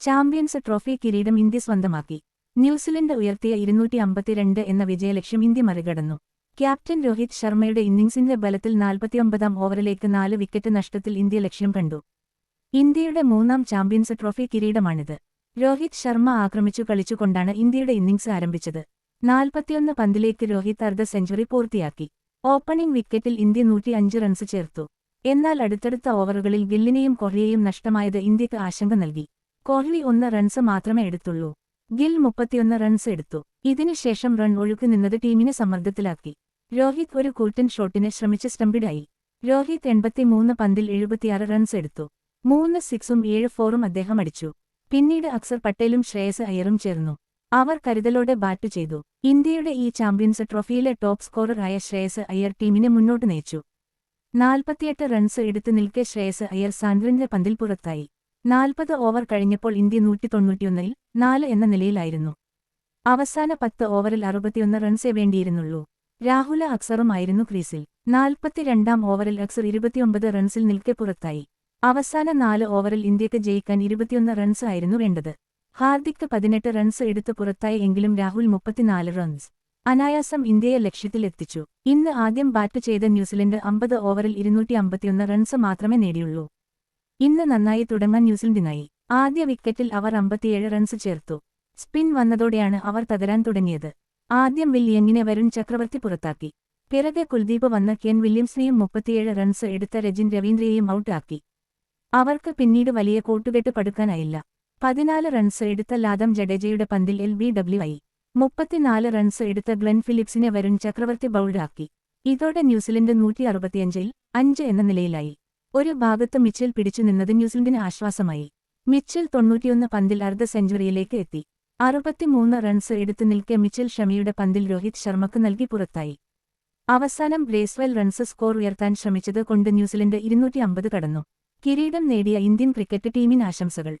Champions trophy കിരീടം India സ്വന്തമാക്കി. New Zealand ഉയർത്തിയ ഇരുന്നൂറ്റി അമ്പത്തിരണ്ട് എന്ന വിജയലക്ഷ്യം ഇന്ത്യ മറികടന്നു. ക്യാപ്റ്റൻ രോഹിത് ശർമ്മയുടെ ഇന്നിംഗ്സിന്റെ ബലത്തിൽ നാൽപ്പത്തിയൊമ്പതാം ഓവറിലേക്ക് നാല് വിക്കറ്റ് നഷ്ടത്തിൽ ഇന്ത്യ ലക്ഷ്യം കണ്ടു. ഇന്ത്യയുടെ മൂന്നാം ചാമ്പ്യൻസ് ട്രോഫി കിരീടമാണിത്. രോഹിത് ശർമ്മ ആക്രമിച്ചു കളിച്ചുകൊണ്ടാണ് ഇന്ത്യയുടെ ഇന്നിംഗ്സ് ആരംഭിച്ചത്. നാൽപ്പത്തിയൊന്ന് പന്തിലേക്ക് രോഹിത് അർദ്ധ സെഞ്ചുറി പൂർത്തിയാക്കി. ഓപ്പണിംഗ് വിക്കറ്റിൽ ഇന്ത്യ നൂറ്റിയഞ്ച് റൺസ് ചേർത്തു. എന്നാൽ അടുത്തടുത്ത ഓവറുകളിൽ ഗില്ലിനെയും കൊഹ്ലിയെയും നഷ്ടമായത് ഇന്ത്യയ്ക്ക് ആശങ്ക നൽകി. കോഹ്ലി ഒന്ന് റൺസ് മാത്രമേ എടുത്തുള്ളൂ. ഗിൽ മുപ്പത്തിയൊന്ന് റൺസ് എടുത്തു. ഇതിനുശേഷം റൺ ഒഴുക്ക് നിന്നത് ടീമിനെ സമ്മർദ്ദത്തിലാക്കി. രോഹിത് ഒരു കൂറ്റൻ ഷോട്ടിനെ ശ്രമിച്ച് സ്റ്റംപിഡായി രോഹിത് എൺപത്തിമൂന്ന് പന്തിൽ എഴുപത്തിയാറ് റൺസ് എടുത്തു. മൂന്ന് സിക്സും ഏഴ് ഫോറും അദ്ദേഹം അടിച്ചു. പിന്നീട് അക്സർ പട്ടേലും ശ്രേയസ് അയ്യറും ചേർന്നു. അവർ കരുതലോടെ ബാറ്റ് ചെയ്തു. ഇന്ത്യയുടെ ഈ ചാമ്പ്യൻസ് ട്രോഫിയിലെ ടോപ്പ് സ്കോറർ ആയ ശ്രേയസ് അയ്യർ ടീമിനെ മുന്നോട്ട് നയിച്ചു. നാൽപ്പത്തിയെട്ട് റൺസ് എടുത്തു നിൽക്കെ ശ്രേയസ് അയ്യർ സാന്ദ്രന്റെ പന്തിൽ പുറത്തായി. നാൽപ്പത് ഓവർ കഴിഞ്ഞപ്പോൾ ഇന്ത്യ നൂറ്റി തൊണ്ണൂറ്റിയൊന്നിൽ നാല് എന്ന നിലയിലായിരുന്നു. അവസാന പത്ത് ഓവറിൽ അറുപത്തിയൊന്ന് റൺസേ വേണ്ടിയിരുന്നുള്ളൂ. രാഹുല അക്സറുമായിരുന്നു ക്രീസിൽ. നാൽപ്പത്തിരണ്ടാം ഓവറിൽ അക്സർ ഇരുപത്തിയൊമ്പത് റൺസിൽ നിൽക്കെ പുറത്തായി. അവസാന നാല് ഓവറിൽ ഇന്ത്യയ്ക്ക് ജയിക്കാൻ ഇരുപത്തിയൊന്ന് റൺസ് ആയിരുന്നു വേണ്ടത്. ഹാർദിക് പതിനെട്ട് റൺസ് എടുത്ത് പുറത്തായി എങ്കിലും രാഹുൽ മുപ്പത്തിനാല് റൺസ്. അനായാസം ഇന്ത്യയെ ലക്ഷ്യത്തിലെത്തിച്ചു ഇന്ന് ആദ്യം ബാറ്റ് ചെയ്ത ന്യൂസിലൻഡ് അമ്പത് ഓവറിൽ ഇരുന്നൂറ്റി അമ്പത്തിയൊന്ന് റൺസ് മാത്രമേ നേടിയുള്ളൂ. ഇന്ന് നന്നായി തുടങ്ങാൻ ന്യൂസിലൻഡിനായി. ആദ്യ വിക്കറ്റിൽ അവർ അമ്പത്തിയേഴ് റൺസ് ചേർത്തു. സ്പിൻ വന്നതോടെയാണ് അവർ തകരാൻ തുടങ്ങിയത്. ആദ്യം വില്യങ്ങിനെ വരുൺ ചക്രവർത്തി പുറത്താക്കി. പിറകെ കുൽദീപ് വന്ന കെൻ വില്യംസിനെയും മുപ്പത്തിയേഴ് റൺസ് എടുത്ത രജിൻ രവീന്ദ്രയെയും ഔട്ടാക്കി. അവർക്ക് പിന്നീട് വലിയ കൂട്ടുകെട്ട് പടുക്കാനായില്ല. പതിനാല് റൺസ് എടുത്ത ലാദം ജഡേജയുടെ പന്തിൽ എൽ ബി ഡബ്ല്യു ആയി മുപ്പത്തിനാല് റൺസ് എടുത്ത ഗ്ലെൻ ഫിലിപ്സിനെ വരുൺ ചക്രവർത്തി ബൗൾഡാക്കി. ഇതോടെ ന്യൂസിലൻഡ് നൂറ്റി അറുപത്തിയഞ്ചിൽ അഞ്ച് എന്ന നിലയിലായി. ഒരു ഭാഗത്ത് മിച്ചൽ പിടിച്ചു നിന്നത് ന്യൂസിലൻഡിന് ആശ്വാസമായി. മിച്ചൽ തൊണ്ണൂറ്റിയൊന്ന് പന്തിൽ അർദ്ധ സെഞ്ചുറിയിലേക്ക് എത്തി. അറുപത്തിമൂന്ന് റൺസ് എടുത്തു നിൽക്കെ മിച്ചൽ ഷമിയുടെ പന്തിൽ രോഹിത് ശർമ്മക്ക് നൽകി പുറത്തായി. അവസാനം ബ്രേസ്വെൽ റൺസ് സ്കോർ ഉയർത്താൻ ശ്രമിച്ചത് കൊണ്ട് ന്യൂസിലൻഡ് ഇരുന്നൂറ്റി അമ്പത് കടന്നു. കിരീടം നേടിയ ഇന്ത്യൻ ക്രിക്കറ്റ് ടീമിന് ആശംസകൾ.